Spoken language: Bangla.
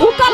ঢুকার